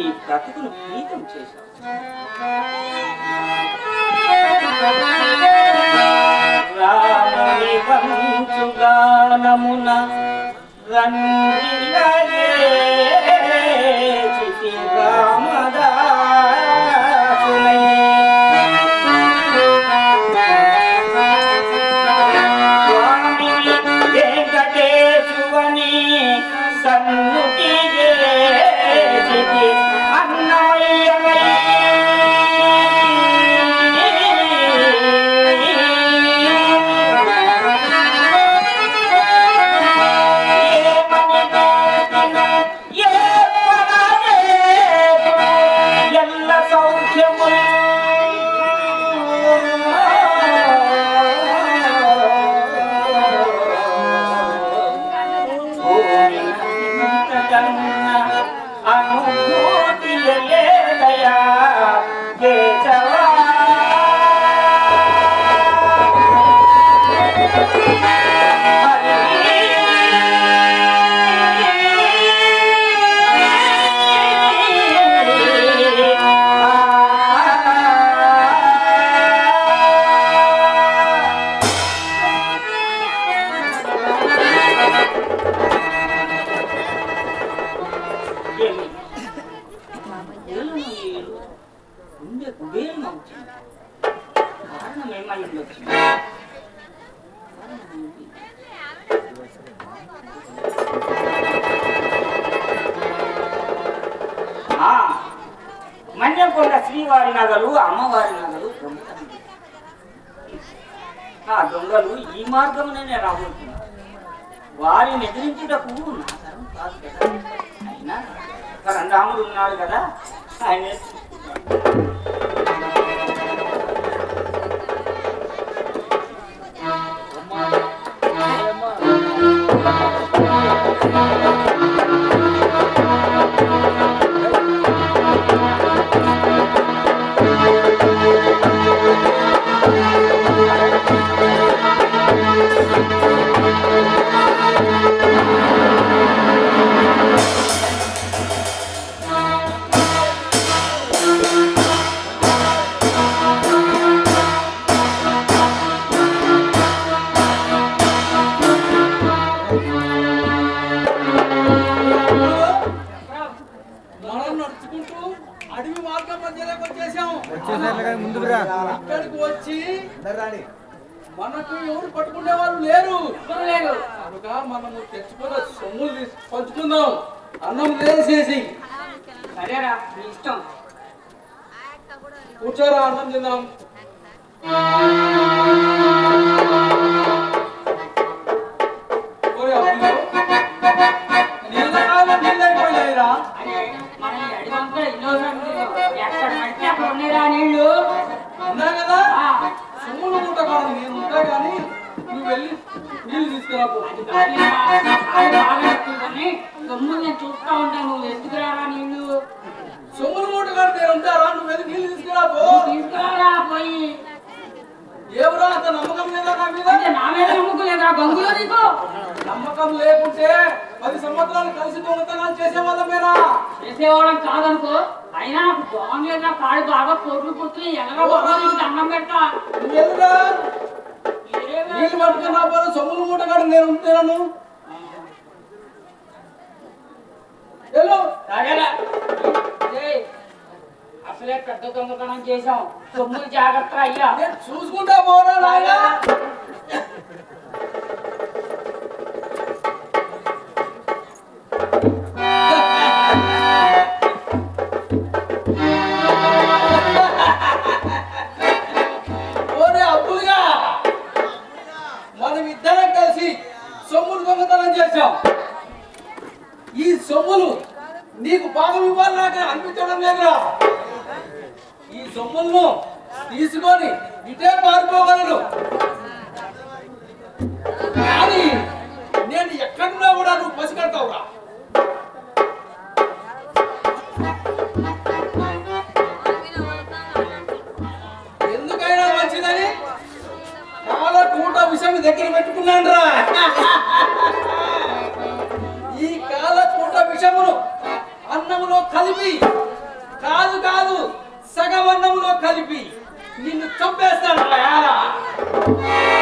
ఈ బ్రతుకును ప్రీతం చేశాం రాముని వంశుగానమున అనుభూతి లేదయా ఆ దొంగలు ఈ మార్గంలోనే రాబోతున్నారు. వారిని ఎదిరించుటకు నా తరం కాదు కదా. అయినా రాముడు ఉన్నాడు కదా. ఆయన అడవి మార్గం మధ్యలోకి వచ్చేసాం. వచ్చేసారులే కానీ ముందుకు రా. ఇక్కడికి వచ్చి మనకు ఎవరు పట్టుకునే వాళ్ళు లేరు. లేరు కనుక మనము తెచ్చుకున్న సొమ్ములు తీసి పంచుకుందాం. అన్నం లేసేసి సరేరా నీ ఇష్టం. కూర్చోరా అన్నం తిందాం. నువ్వు వెళ్ళి నీళ్ళు తీసుకురా పో. అది నేను చూస్తా ఉంటాను నువ్వు ఎందుకు రారా నీళ్ళు సొమ్ములు మూట కాదు నేను ఉంటారా నువ్వు వెళ్ళి నీళ్ళు తీసుకురా పోయి ఏమరా అంత నమ్మకం లేదా నా మీద? నా మీద నమ్మకం లేదా? గంగులో నీకు? నమ్మకం లేకుంటే పది సంవత్సరాలు కలిసి దొంగతనాలు చేసేవాళ్ళం కాదనుకో. అయినా నాకు దోమ మీద కాడు బాగా పోట్లు పుడుతున్నాయి ఎలాగో దండం పెట్టా. వెళ్ళురా నీళ్ళు పట్టుకున్నా పోరా సొమ్ములు మూట కాదు నేను ఉంటున్నాను ఏయ్, అసలే పెద్ద దొంగతనం చేసాం సొమ్ములు జాగ్రత్త అయ్యా. చూసుకుంటా పోరా Cabeça na era!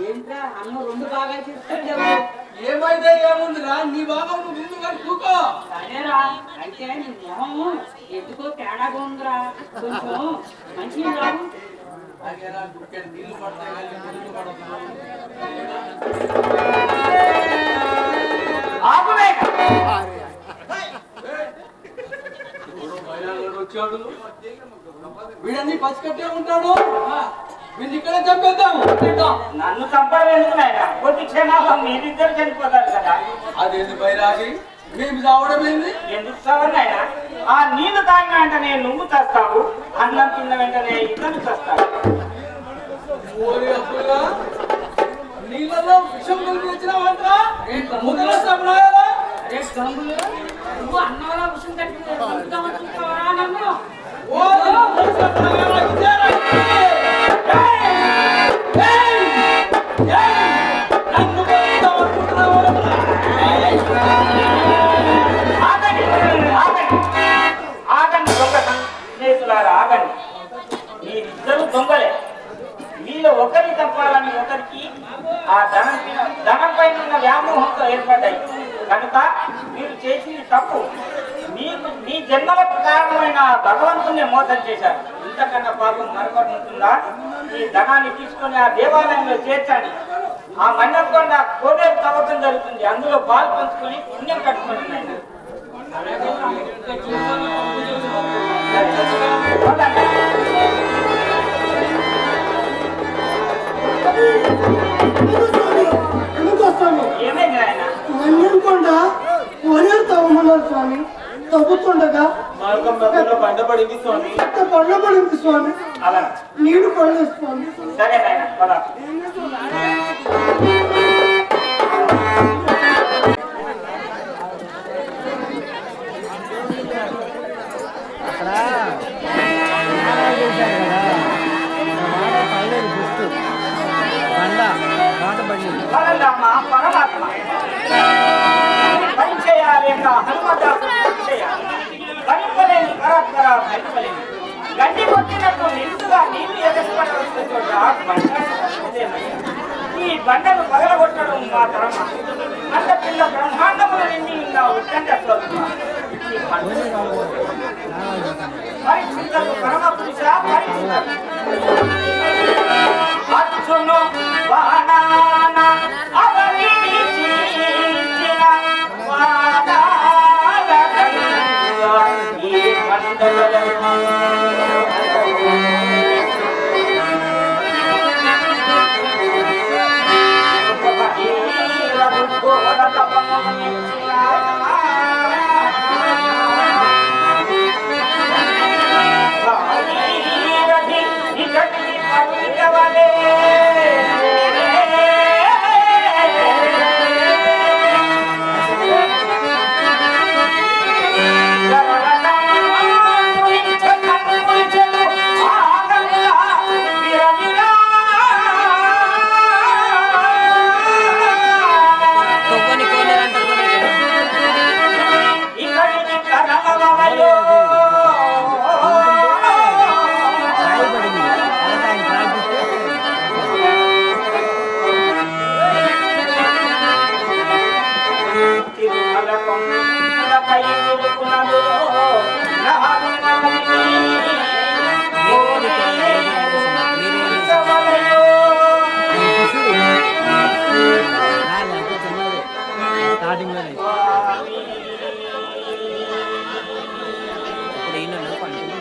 ఏంట్రా అన్న రెండు బాగా ఏమైతే ఏముందిరా? నీ బాగా నువ్వు ముందు కట్టుకో సరేరా అయితే నీ ఎందుకో తేడాగా ఉందిరా. కొంచెం మంచి రావు నీళ్ళు ఉంటాడు? వీడిని ఇక్కడే చంపేద్దాం నన్ను చంపడం ఎందుకు నాయన? కొద్ది మీరిద్దరు చనిపోతారు కదా. అదేంది బైరాగి? మేము చావడం ఏంది? ఎందుకు చదవనాయన ఆ నీళ్ళు తాగిన వెంటనే నువ్వు చస్తావు అన్నం తిన్న వెంటనే ఇతను చస్తావు ఓరి అప్పుగా నీళ్ళలో విషం కలిపి వచ్చినావంటరా ముద్ర నువ్వు అన్నంలో విషయం తగ్గి చంపుతామని చూస్తావరా ఒకరికి ఆ ధనం ధనం పైన ఉన్న వ్యామోహంతో ఏర్పడ్డాయి. కనుక మీరు చేసింది తప్పు మీకు మీ జన్మలకు కారణమైన ఆ భగవంతుణ్ణి మోసం చేశారు. ఇంతకన్నా పాపం మరొకటి ఉంటుందా? ఈ ధనాన్ని తీసుకొని ఆ దేవాలయంలో చేర్చండి. ఆ మండపకొండ కోడేరు తవ్వకం జరుగుతుంది. అందులో పాలు పంచుకొని పుణ్యం కట్టుకొని నాయనా. నన్నెనుకొండ వరేరు తవ్వమన్నారు స్వామి తవ్వుతుండగా బండ పడింది స్వామి పళ్ళ పడింది స్వామి. అలా. నీళ్ళు పడలేదు స్వామి. సరే నాయన పరమాత్మ. పరిచయాలేక హనుమదాసు పరిచయ భరింపలేని పరాత్పర గడ్డి కొట్టినట్టు నిండుగా నీళ్ళు ఎగసిపడవలసిన చోట బండ ఈ బండను పగలగొట్టడం మా తరమ అంత పిల్ల బ్రహ్మాండముల నిండి ఉన్న ఉత్కంఠ పరమ పురుష పరీక్షించదు అచ్చును 理论 nữa!